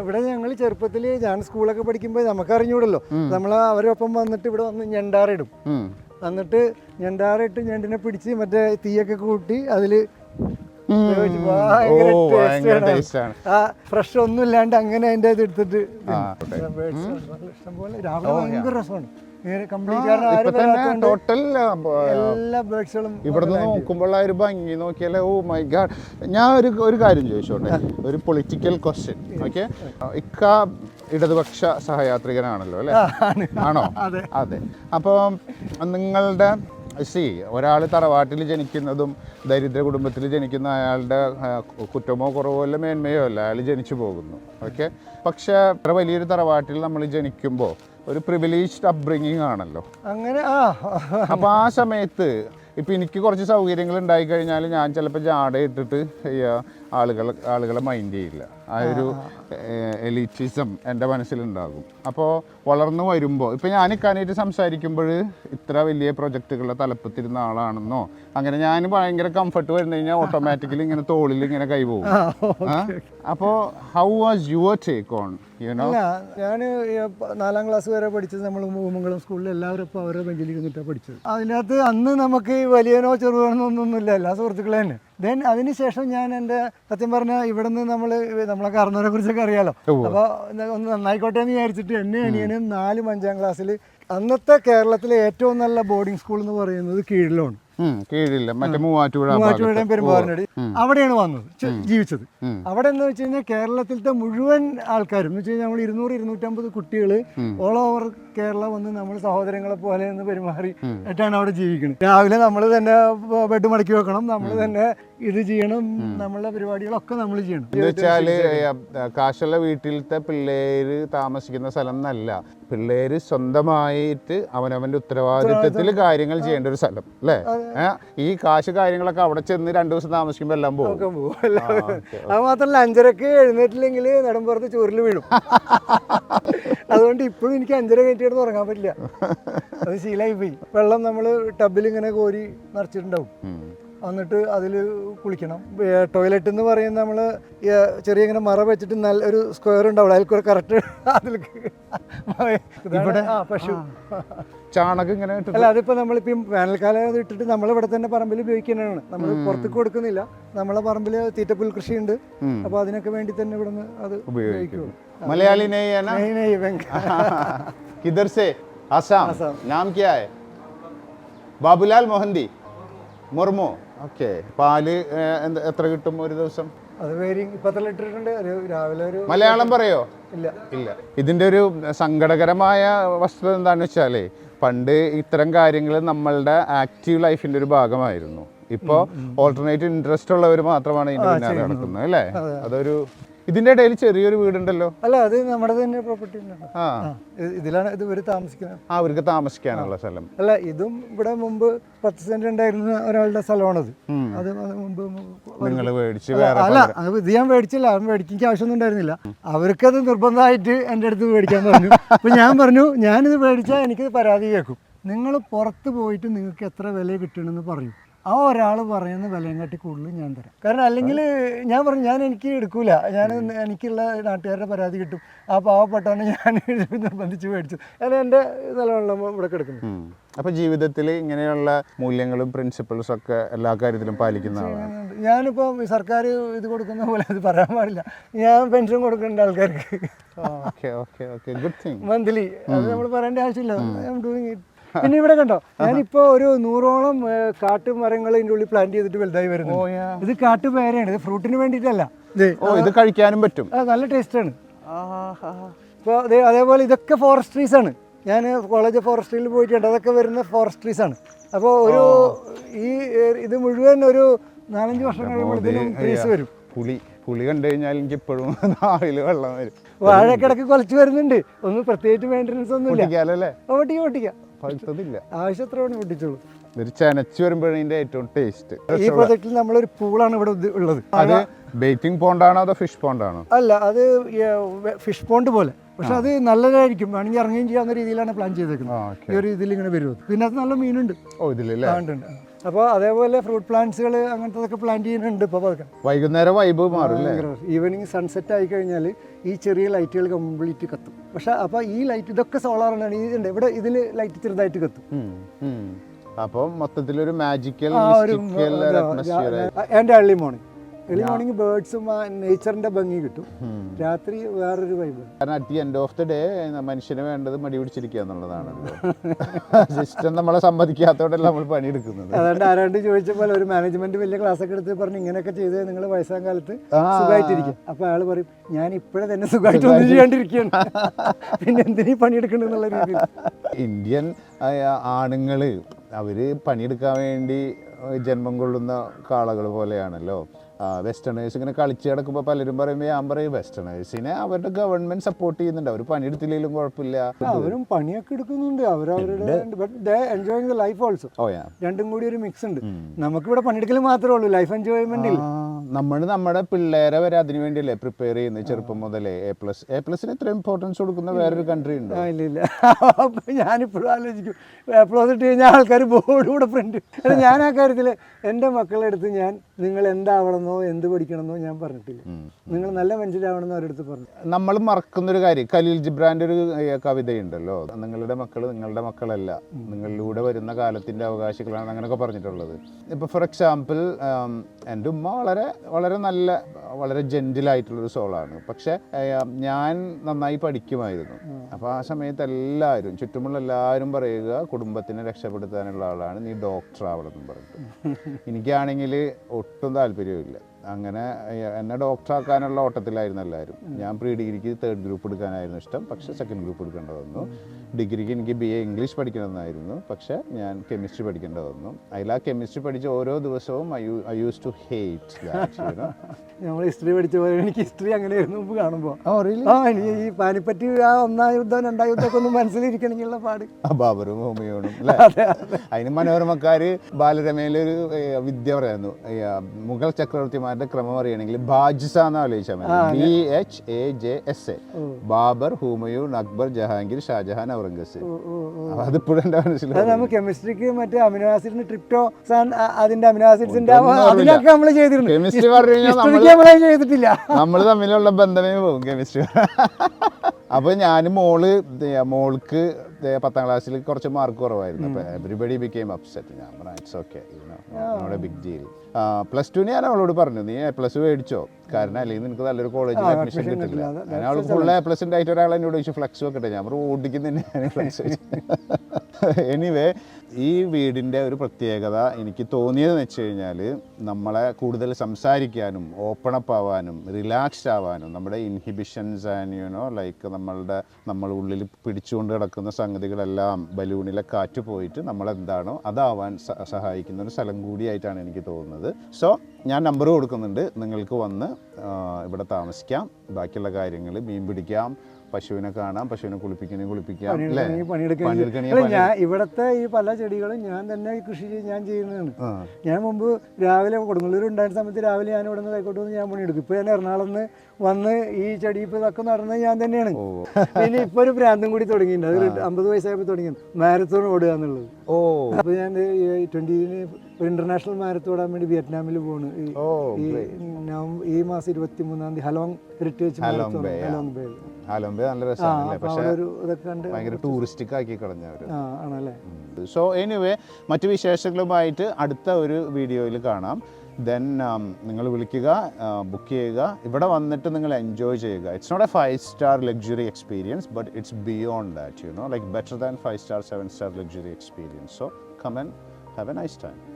ഇവിടെ ഞങ്ങൾ ചെറുപ്പത്തിൽ ഞാൻ സ്കൂളൊക്കെ പഠിക്കുമ്പോൾ നമുക്ക് അറിഞ്ഞൂടല്ലോ നമ്മൾ അവരൊപ്പം വന്നിട്ട് ഇവിടെ വന്ന് ഞണ്ടാറിടും. എന്നിട്ട് ഞണ്ടാറിട്ട് ഞണ്ടിനെ പിടിച്ച് മറ്റേ തീയൊക്കെ കൂട്ടി അതിൽ ആ ഫ്രഷ് ഒന്നും ഇല്ലാണ്ട് അങ്ങനെ അതിന്റെ ഇത് എടുത്തിട്ട് രാവിലെ ഭയങ്കര രസമാണ്. ടോട്ടൽ എല്ലാ ഇവിടുന്ന് നോക്കുമ്പോൾ ആ ഒരു ഭംഗി നോക്കിയാലേ ഓ മൈ ഗാഡ് ഞാൻ ഒരു ഒരു കാര്യം ചോദിച്ചോട്ടെ? ഒരു പൊളിറ്റിക്കൽ ക്വസ്റ്റ്യൻ ഓക്കെ ഇക്ക ഇടതുപക്ഷ സഹയാത്രികനാണല്ലോ അല്ലേ? ആണോ? അതെ. അതെ. അപ്പോൾ നിങ്ങളുടെ സി ഒരാൾ തറവാട്ടിൽ ജനിക്കുന്നതും ദരിദ്ര കുടുംബത്തിൽ ജനിക്കുന്ന അയാളുടെ കുറ്റമോ കുറവോ അല്ല മേന്മയോ അല്ല അയാൾ ജനിച്ചു പോകുന്നു. ഓക്കെ? പക്ഷേ അത്ര വലിയൊരു തറവാട്ടിൽ നമ്മൾ ജനിക്കുമ്പോൾ ഒരു പ്രിവിലേജ്ഡ് അപ്ബ്രിങ്ങിങ് ആണല്ലോ. അങ്ങനെ ആ. അപ്പോൾ ആ സമയത്ത് ഇപ്പം എനിക്ക് കുറച്ച് സൗകര്യങ്ങൾ ഉണ്ടായി കഴിഞ്ഞാൽ ഞാൻ ചിലപ്പോൾ ജാട ഇട്ടിട്ട് ആളുകൾ ആളുകളെ മൈൻഡ് ചെയ്യില്ല. ആ ഒരു എലിറ്റിസം എന്റെ മനസ്സിലുണ്ടാകും. അപ്പോൾ വളർന്നു വരുമ്പോൾ ഇപ്പം ഞാൻ ഇക്കാനായിട്ട് സംസാരിക്കുമ്പോൾ ഇത്ര വലിയ പ്രൊജക്റ്റുകളുടെ തലപ്പത്തിരുന്ന ആളാണെന്നോ അങ്ങനെ ഞാൻ ഭയങ്കര കംഫർട്ട് വരുന്ന കഴിഞ്ഞാൽ ഓട്ടോമാറ്റിക്കലി ഇങ്ങനെ തോളിൽ ഇങ്ങനെ കൈപോകും അപ്പോൾ how was your take on you know ഞാൻ നാലാം ക്ലാസ് വരെ പഠിച്ചത് നമ്മൾ മൂമംഗളം സ്കൂളിൽ എല്ലാവരും ഇപ്പോൾ അവരുടെ ബെഞ്ചിലിരുന്നിട്ടാണ് പഠിച്ചത്. അതിനകത്ത് അന്ന് നമുക്ക് വലിയനോ ചെറുതാണെന്നൊന്നും ഇല്ല എല്ലാ സുഹൃത്തുക്കളെ തന്നെ. ദെൻ അതിനുശേഷം ഞാൻ എന്റെ സത്യം പറഞ്ഞാൽ ഇവിടെ നിന്ന് നമ്മൾ നമ്മളെ കാരണവരെ കുറിച്ചൊക്കെ അറിയാലോ. അപ്പോൾ ഒന്ന് നന്നായിക്കോട്ടെ എന്ന് വിചാരിച്ചിട്ട് എന്നെ അനിയനും നാലും അഞ്ചാം ക്ലാസ്സിൽ അന്നത്തെ കേരളത്തിലെ ഏറ്റവും നല്ല ബോർഡിംഗ് സ്കൂൾ എന്ന് പറയുന്നത് കീഴിലാണ്. കീഴില്ല മറ്റേ മൂവാറ്റുപുഴ മൂവാറ്റുപുഴയും പെരുമ്പാറിനടി അവിടെയാണ് വന്നത് ജീവിച്ചത്. അവിടെ എന്ന് വെച്ച് കഴിഞ്ഞാൽ കേരളത്തിലത്തെ മുഴുവൻ ആൾക്കാരും എന്ന് വെച്ച് കഴിഞ്ഞാൽ നമ്മൾ ഇരുന്നൂറ് ഇരുന്നൂറ്റമ്പത് കുട്ടികൾ ഓൾ ഓവർ കേരള വന്ന് നമ്മൾ സഹോദരങ്ങളെ പോലെ എന്ന് പെരുമാറി ആയിട്ടാണ് അവിടെ ജീവിക്കുന്നത്. രാവിലെ നമ്മൾ തന്നെ ബെഡ് മടക്കി വെക്കണം നമ്മൾ തന്നെ ഇത് ചെയ്യണം നമ്മളെ പരിപാടികളൊക്കെ നമ്മൾ ചെയ്യണം. എന്ന് വെച്ചാൽ കാശുള്ള വീട്ടിലത്തെ പിള്ളേര് താമസിക്കുന്ന സ്ഥലം എന്നല്ല. പിള്ളേര് സ്വന്തമായിട്ട് അവനവന്റെ ഉത്തരവാദിത്വത്തിൽ കാര്യങ്ങൾ ചെയ്യേണ്ട ഒരു സ്ഥലം അല്ലേ? ഈ കാശ് കാര്യങ്ങളൊക്കെ അവിടെ ചെന്ന് രണ്ടു ദിവസം താമസിക്കുമ്പോൾ എല്ലാം പോകും. അത് മാത്രമല്ല അഞ്ചരക്ക് എഴുന്നേറ്റില്ലെങ്കിൽ നെടുമ്പുറത്ത് ചോറിൽ വീഴും. അതുകൊണ്ട് ഇപ്പോഴും എനിക്ക് അഞ്ചര കയറ്റിയിട്ട് ഉറങ്ങാൻ പറ്റില്ല. അത് ശീലമായി പോയി വെള്ളം നമ്മൾ ടബിൽ ഇങ്ങനെ കോരി നിറച്ചിട്ടുണ്ടാവും. എന്നിട്ട് അതിൽ കുളിക്കണം ടോയ്ലറ്റ് എന്ന് പറയുന്നത് നമ്മൾ ചെറിയ ഇങ്ങനെ മറ വെച്ചിട്ട് നല്ല ഒരു സ്ക്വയർ ഉണ്ടാവും അതിൽ കൂടെ കറക്റ്റ് അതിൽ ഇവിടെ ആ പശു ചാണകം ഇങ്ങനെ ഇട്ടിട്ട് അല്ല അതിപ്പോൾ നമ്മളിപ്പം വേനൽക്കാലം അത് ഇട്ടിട്ട് നമ്മളിവിടെ തന്നെ പറമ്പിൽ ഉപയോഗിക്കുന്നതാണ് നമ്മൾ പുറത്തേക്ക് കൊടുക്കുന്നില്ല നമ്മളെ പറമ്പിൽ തീറ്റപ്പുൽ കൃഷിയുണ്ട് അപ്പോൾ അതിനൊക്കെ വേണ്ടി തന്നെ ഇവിടുന്ന് അത് ഉപയോഗിക്കുന്നു മലയാളി നെയ് है ना മെയിൻ ഈ വെങ്ക किधर से आसाम आसाम। नाम क्या है ബാബുലാൽ മൊഹന്തി മുർമു ഓക്കെ. പാൽ എത്ര കിട്ടും ഒരു ദിവസം? അത് വേരി ഇപ്പത്തെ ലിറ്റർ ഉണ്ട് ഒരു രാവിലെ ഒരു മലയാളം പറയോ? ഇല്ല. ഇല്ല. ഇതിന്റെ ഒരു സങ്കടകരമായ വസ്തുത എന്താണെന്ന് വെച്ചാലേ പണ്ട് ഇത്തരം കാര്യങ്ങൾ നമ്മളുടെ ആക്റ്റീവ് ലൈഫിന്റെ ഒരു ഭാഗമായിരുന്നു. ഇപ്പോ ഓൾട്ടർനേറ്റീവ് ഇൻട്രസ്റ്റ് ഉള്ളവർ മാത്രമാണ് പിന്നാലെ നടക്കുന്നത് അല്ലേ? അതൊരു ഇതിന്റെ ഇടയിൽ ചെറിയൊരു വീടുണ്ടല്ലോ? അല്ല അത് നമ്മുടെ തന്നെ പ്രോപ്പർട്ടി ആ. ഇതിലാണ് ഇത് ഇവർ താമസിക്കുന്നത്. ആ, അവർക്ക് താമസിക്കാനുള്ള സ്ഥലം. അല്ല ഇതും ഇവിടെ മുമ്പ് പത്ത് സെന്റ് ഉണ്ടായിരുന്ന ഒരാളുടെ സ്ഥലമാണത്. അത് മുമ്പ് നിങ്ങൾ മേടിച്ച് അല്ല, ഇത് ഞാൻ മേടിച്ചില്ല. അത് മേടിക്കാൻ ആവശ്യമൊന്നും ഉണ്ടായിരുന്നില്ല. അവർക്കത് നിർബന്ധമായിട്ട് എന്റെ അടുത്ത് മേടിക്കാൻ പറഞ്ഞു. അപ്പൊ ഞാൻ പറഞ്ഞു ഞാനിത് മേടിച്ചാൽ എനിക്കത് പരാതി കേൾക്കും. നിങ്ങൾ പുറത്ത് പോയിട്ട് നിങ്ങൾക്ക് എത്ര വില കിട്ടണമെന്ന് പറയും. ആ ഒരാൾ പറയുന്ന വിലയും കാട്ടി കൂടുതൽ ഞാൻ തരാം. കാരണം അല്ലെങ്കിൽ ഞാൻ പറഞ്ഞു ഞാൻ എനിക്ക് എടുക്കൂല. ഞാൻ എനിക്കുള്ള നാട്ടുകാരുടെ പരാതി കിട്ടും. ആ പാവപ്പെട്ടവനെ ഞാൻ നിർബന്ധിച്ച് മേടിച്ചു. കാരണം എന്റെ നിലവെള്ളം ഇവിടെ കിടക്കുന്നു അപ്പോൾ അപ്പൊ ജീവിതത്തിൽ ഇങ്ങനെയുള്ള മൂല്യങ്ങളും പ്രിൻസിപ്പിൾസും ഒക്കെ എല്ലാ കാര്യത്തിലും പാലിക്കുന്ന ആളാണ്. ഞാനിപ്പോൾ സർക്കാർ ഇത് കൊടുക്കുന്ന പോലെ അത് പറയാൻ പാടില്ല. ഞാൻ പെൻഷൻ കൊടുക്കേണ്ട ആൾക്കാർക്ക്. Okay okay okay good thing monthly അത് നമ്മൾ പറയേണ്ട ആവശ്യമില്ല. ഡൂയിങ് ഇറ്റ് പിന്നെ ഇവിടെ കണ്ടോ ഞാനിപ്പോ ഒരു നൂറോളം കാട്ടുമരങ്ങൾ ഇതിന്റെ ഉള്ളിൽ പ്ലാന്റ് ചെയ്തിട്ട് വലുതായി വരുന്നു. ഇത് കാട്ടുപേരയാണ് ഇത് ഫ്രൂട്ടിന് വേണ്ടിയിട്ടല്ല. ഇത് കഴിക്കാനും പറ്റും. നല്ല ടേസ്റ്റാണ് ഇപ്പോൾ അതേ അതേപോലെ ഇതൊക്കെ ഫോറസ്ട്രീസ് ആണ്. ഞാൻ കോളേജ് ഫോറസ്ട്രിയിൽ പോയിട്ടുണ്ട് അതൊക്കെ വരുന്ന ഫോറസ്ട്രീസ് ആണ്. അപ്പോൾ ഒരു ഈ ഇത് മുഴുവൻ ഒരു നാലഞ്ച് വർഷം കഴിയുമ്പോൾ ഇതിനും ട്രീസ് വരും. പുളി പുളി കണ്ടു കഴിഞ്ഞാൽ എനിക്ക് ഇപ്പോഴും നാവിൽ വെള്ളം വരും. വാഴക്കിടക്ക് കൊലച്ച് വരുന്നുണ്ട്. ഒന്നും പ്രത്യേകിച്ച് മെയിന്റനൻസ് ഒന്നുമില്ല. ഇല്ല ഓട്ടിക്കാം ഓട്ടിക്കാം പഴുത്തതില്ല. ആവശ്യത്ര വേണ്ടി പൊട്ടിച്ചോളൂ. ഇതൊരു ചെനച്ച് വരുമ്പോഴേ ഇതിന്റെ ഏറ്റവും ടേസ്റ്റ് ഈ പ്രൊജക്റ്റിൽ നമ്മളൊരു പൂളാണ് ഇവിടെ ഉള്ളത്. അത് ബേറ്റിംഗ് പോണ്ടാണോ അതോ ഫിഷ് പോണ്ടാണോ അല്ല അത് ഫിഷ് പോണ്ട് പോലെ. പക്ഷെ അത് നല്ലതായിരിക്കും. വേണമെങ്കിൽ ഇറങ്ങുകയും ചെയ്യാവുന്ന രീതിയിലാണ് പ്ലാൻ ചെയ്തേക്കുന്നത്. ഈ ഒരു ഇതിൽ ഇങ്ങനെ വരുന്നത്. പിന്നെ അത് നല്ല മീനുണ്ട്. ഓ ഇതിലല്ലേ? ഉണ്ട് അപ്പോൾ അതേപോലെ ഫ്രൂട്ട് പ്ലാന്റ്സുകൾ അങ്ങനത്തെ പ്ലാൻ ചെയ്യുന്നുണ്ട് ഇപ്പോൾ പതുക്കെ. വൈകുന്നേരം വൈബ് മാറും ഈവനിങ് സൺസെറ്റ് ആയി കഴിഞ്ഞാൽ ഈ ചെറിയ ലൈറ്റുകൾ കംപ്ലീറ്റ് കത്തും. പക്ഷെ അപ്പോൾ ഈ ലൈറ്റ് ഇതൊക്കെ സോളാറാണ് ഇതുണ്ട്. ഇവിടെ ഇതിൽ ലൈറ്റ് ചെറുതായിട്ട് കത്തും. അപ്പോൾ മൊത്തത്തിലൊരു മാജിക്കൽ ആ ഒരു അറ്റ്മോസ്ഫിയർ എന്റെ ഏർലി മോർണിംഗ് ഏർലി മോർണിംഗ് ബേർഡ്സും ആ നേച്ചറിന്റെ ഭംഗി കിട്ടും. രാത്രി വേറൊരു വൈബ് കാരണം at end of the day മനുഷ്യന് വേണ്ടത് മടി പിടിച്ചിരിക്കുക എന്നുള്ളതാണ്. സിസ്റ്റം നമ്മളെ സമ്മതിക്കാത്തോടല്ല നമ്മൾ പണിയെടുക്കുന്നത്. അതുകൊണ്ട് ആരാണ്ട് ചോദിച്ചപ്പോൾ ഒരു മാനേജ്മെന്റ് വലിയ ക്ലാസ് ഒക്കെ എടുത്ത് പറഞ്ഞു ഇങ്ങനെയൊക്കെ ചെയ്ത് നിങ്ങൾ വയസ്സാം കാലത്ത്. സുഖമായിട്ടിരിക്കും അപ്പൊ അയാൾ പറയും ഞാൻ ഇപ്പോഴേ തന്നെ സുഖമായിട്ട് ഒന്നും ചെയ്യാണ്ടിരിക്കുകയാണ്. പിന്നെ എന്തിനീ പണിയെടുക്കണെന്നുള്ള രീതിയിൽ. ഇന്ത്യൻ ആണുങ്ങൾ അവർ പണിയെടുക്കാൻ വേണ്ടി ജന്മം കൊള്ളുന്ന കാളകൾ പോലെയാണല്ലോ. വെസ്റ്റേണേഴ്സ് ഇങ്ങനെ കളിച്ച് കിടക്കുമ്പോൾ പലരും പറയുമ്പോൾ ഞാൻ പറയും വെസ്റ്റേണേഴ്സിനെ അവരുടെ ഗവൺമെന്റ് സപ്പോർട്ട് ചെയ്യുന്നുണ്ട്. അവർ പണിയെടുത്തില്ലെങ്കിലും കുഴപ്പമില്ല. അവരും പണിയൊക്കെ എടുക്കുന്നുണ്ട്. അവരവരുടെ എൻജോയിങ് ദ ലൈഫ് ഓൾസോ രണ്ടും കൂടി ഒരു മിക്സ് ഉണ്ട്. നമുക്കിവിടെ പണിയെടുക്കൽ മാത്രമേ ഉള്ളൂ. ലൈഫ് എൻജോയ്മെന്റ് നമ്മൾ നമ്മുടെ പിള്ളേരെ വരെ അതിനു വേണ്ടിയല്ലേ പ്രിപ്പയർ ചെയ്യുന്നത് ചെറുപ്പം മുതലേ. എ പ്ലസ് എ പ്ലസിന് ഇത്ര ഇമ്പോർട്ടൻസ് കൊടുക്കുന്ന വേറൊരു കൺട്രി ഉണ്ട്? ഇല്ല ഇല്ല. അപ്പൊ ഞാനിപ്പോഴും ആലോചിക്കും. എ പ്ലസ് ഇട്ട് കഴിഞ്ഞാൽ ആൾക്കാർ ബോർഡ് കൂടെ പ്രിന്റ് ഞാൻ ആ കാര്യത്തിൽ എന്റെ മക്കളുടെ അടുത്ത് ഞാൻ നിങ്ങൾ എന്താവണമെന്നോ എന്ത് പഠിക്കണമെന്നോ ഞാൻ പറഞ്ഞിട്ടില്ല. നിങ്ങൾ നല്ല മനുഷ്യരാവണമെന്നോ അവരടുത്ത് പറഞ്ഞു. നമ്മൾ മറക്കുന്നൊരു കാര്യം ഖലീൽ ജിബ്രാന്റെ ഒരു കവിതയുണ്ടല്ലോ. നിങ്ങളുടെ മക്കൾ നിങ്ങളുടെ മക്കളല്ല. നിങ്ങളിലൂടെ വരുന്ന കാലത്തിന്റെ അവകാശികളാണ് അങ്ങനെയൊക്കെ പറഞ്ഞിട്ടുള്ളത്. ഇപ്പോൾ ഫോർ എക്സാമ്പിൾ എന്റെ ഉമ്മ വളരെ വളരെ നല്ല വളരെ ജെന്റിലായിട്ടുള്ളൊരു സോളാണ് പക്ഷെ ഞാൻ നന്നായി പഠിക്കുമായിരുന്നു. അപ്പോൾ ആ സമയത്ത് എല്ലാവരും ചുറ്റുമുള്ള എല്ലാവരും പറയുക കുടുംബത്തിനെ രക്ഷപ്പെടുത്താനുള്ള ആളാണ് നീ ഡോക്ടർ ആവണമെന്ന് പറഞ്ഞിട്ട്. എനിക്കാണെങ്കിൽ ഒട്ടും താല്പര്യമില്ല അങ്ങനെ എന്നെ ഡോക്ടറാക്കാനുള്ള ഓട്ടത്തിലായിരുന്നു എല്ലാവരും. ഞാൻ പ്രീ ഡിഗ്രിക്ക് തേർഡ് ഗ്രൂപ്പ് എടുക്കാനായിരുന്നു ഇഷ്ടം. പക്ഷേ സെക്കൻഡ് ഗ്രൂപ്പ് എടുക്കേണ്ടി വന്നു ഡിഗ്രിക്ക് എനിക്ക് ബി എ ഇംഗ്ലീഷ് പഠിക്കണമെന്നായിരുന്നു. പക്ഷേ ഞാൻ കെമിസ്ട്രി പഠിക്കേണ്ടി വന്നു അതിൽ ആ കെമിസ്ട്രി പഠിച്ച ഓരോ ദിവസവും I I use to hate നമ്മൾ ഹിസ്റ്ററി പഠിച്ച പോലെ എനിക്ക് ഹിസ്റ്ററി അങ്ങനെയായിരുന്നു മുമ്പ് കാണുമ്പോൾ ആ ഇനി ഈ പാനിപ്പറ്റി ആ ഒന്നാം യുദ്ധം രണ്ടാം യുദ്ധമൊക്കെ ഒന്ന് മനസ്സിലിരിക്കണമെങ്കിലുള്ള പാട്. ബാബറും ഹോമിയോണും അല്ലേ? അതിന് മനോരമക്കാർ ബാലരമയിലൊരു വിദ്യ പറയുന്നു. മുഗൾ ചക്രവർത്തിമാരുടെ ക്രമം അറിയണമെങ്കിൽ ബാജ്സ എന്ന് ആലോചിച്ചാൽ മതി. B H A J S A Babur Humayun Akbar Jahangir Shahjahan Aurangzeb അപ്പൊ അതിപ്പോഴും അത് നമ്മൾ കെമിസ്ട്രിക്ക് മറ്റേ അമിനോ ആസിഡിന് ട്രിപ്റ്റോ അതിന്റെ അമിനോ ഒന്നും അതിനൊക്കെ നമ്മൾ ചെയ്തിരുന്നു. കെമിസ്ട്രി പറഞ്ഞു ചെയ്തിട്ടില്ല. നമ്മൾ തമ്മിലുള്ള ബന്ധമേ പോകും കെമിസ്ട്രി അപ്പൊ ഞാൻ മോൾ മോൾക്ക് പത്താം ക്ലാസ്സിൽ കുറച്ച് മാർക്ക് കുറവായിരുന്നു. അപ്പോൾ എവറിബഡി ബിക്കെയിം അപ്സെറ്റ് ഞാൻ പറഞ്ഞു it's okay not a big deal plus two ഞാൻ അവളോട് പറഞ്ഞു നീ എ പ്ലസ് മേടിച്ചോ. കാരണം അല്ലെങ്കിൽ നിനക്ക് നല്ലൊരു കോളേജിൽ അഡ്മിഷൻ കിട്ടില്ല. ഞാൻ അവൾ ഫുൾ എ പ്ലസ് ഉണ്ടായിട്ട് ഒരാൾ എന്നോട് ചോദിച്ചു ഫ്ലക്സ് വെക്കട്ടെ? ഞാൻ പറഞ്ഞു ഓടിക്കുന്ന ഫ്ലക്സ് എനിവേ ഈ വീടിന്റെ ഒരു പ്രത്യേകത എനിക്ക് തോന്നിയതെന്ന് വെച്ച് കഴിഞ്ഞാൽ നമ്മളെ കൂടുതൽ സംസാരിക്കാനും ഓപ്പൺ അപ്പ് ആവാനും റിലാക്സ്ഡ് ആവാനും നമ്മുടെ ഇൻഹിബിഷൻസ് ആൻഡ് യുനോ ലൈക്ക് നമ്മളുടെ നമ്മൾ ഉള്ളിൽ പിടിച്ചുകൊണ്ട് കിടക്കുന്ന സംഗതികളെല്ലാം ബലൂണിലെ കാറ്റ് പോയിട്ട് നമ്മളെന്താണോ അതാവാൻ സഹായിക്കുന്ന ഒരു സ്ഥലം കൂടിയായിട്ടാണ് എനിക്ക് തോന്നുന്നത്. സോ ഞാൻ നമ്പർ കൊടുക്കുന്നുണ്ട്. നിങ്ങൾക്ക് വന്ന് ഇവിടെ താമസിക്കാം. ബാക്കിയുള്ള കാര്യങ്ങൾ മീൻ പിടിക്കാം. പശുവിനെ കാണാം പശുവിനെ കുളിപ്പിക്കണേ കുളിപ്പിക്കാം പണിയെടുക്കാൻ ഞാൻ ഇവിടത്തെ ഈ പല ചെടികളും ഞാൻ തന്നെ കൃഷി ചെയ്ത് ഞാൻ ചെയ്യുന്നതാണ്. ഞാൻ മുമ്പ് രാവിലെ കൊടുങ്ങല്ലൂർ ഉണ്ടായിരുന്ന സമയത്ത് രാവിലെ ഞാൻ ഇവിടെ നിന്ന് കൈക്കോട്ട് വന്ന് ഞാൻ പണിയെടുക്കും. ഇപ്പൊ ഞാൻ എറണാകുളം നിന്ന് വന്ന് ഈ ചെടി ഇപ്പൊ ഇതൊക്കെ നടന്നത് ഞാൻ തന്നെയാണ്. പിന്നെ ഇപ്പൊ ഒരു പ്രാന്തം കൂടി തുടങ്ങിയിട്ടുണ്ട്. അത് അമ്പത് വയസ്സായപ്പോൾ തുടങ്ങി മാരത്തോൺ ഓടുക എന്നുള്ളത്. ഓ. അപ്പൊ ഞാൻ ട്വന്റിന് ഒരു ഇന്റർനാഷണൽ മാരത്തോൺ ഓടാൻ വേണ്ടി വിയറ്റ്നാമിൽ പോണ്. ഈ ഈ നവംബർ ഈ മാസം ഇരുപത്തി മൂന്നാം തീയതി Halong heritage marathon Halong Bay. ആലമ്പേ നല്ല രസമാണല്ലേ? പക്ഷേ ഭയങ്കര ടൂറിസ്റ്റിക് ആക്കി ആണല്ലേ? സോ എനിവേ മറ്റു വിശേഷങ്ങളുമായിട്ട് അടുത്ത ഒരു വീഡിയോയിൽ കാണാം. ദെൻ നിങ്ങൾ വിളിക്കുക ബുക്ക് ചെയ്യുക. ഇവിടെ വന്നിട്ട് നിങ്ങൾ എൻജോയ് ചെയ്യുക. It's not a five star luxury experience but it's beyond that you know like better than five star seven star luxury experience so come and have a nice time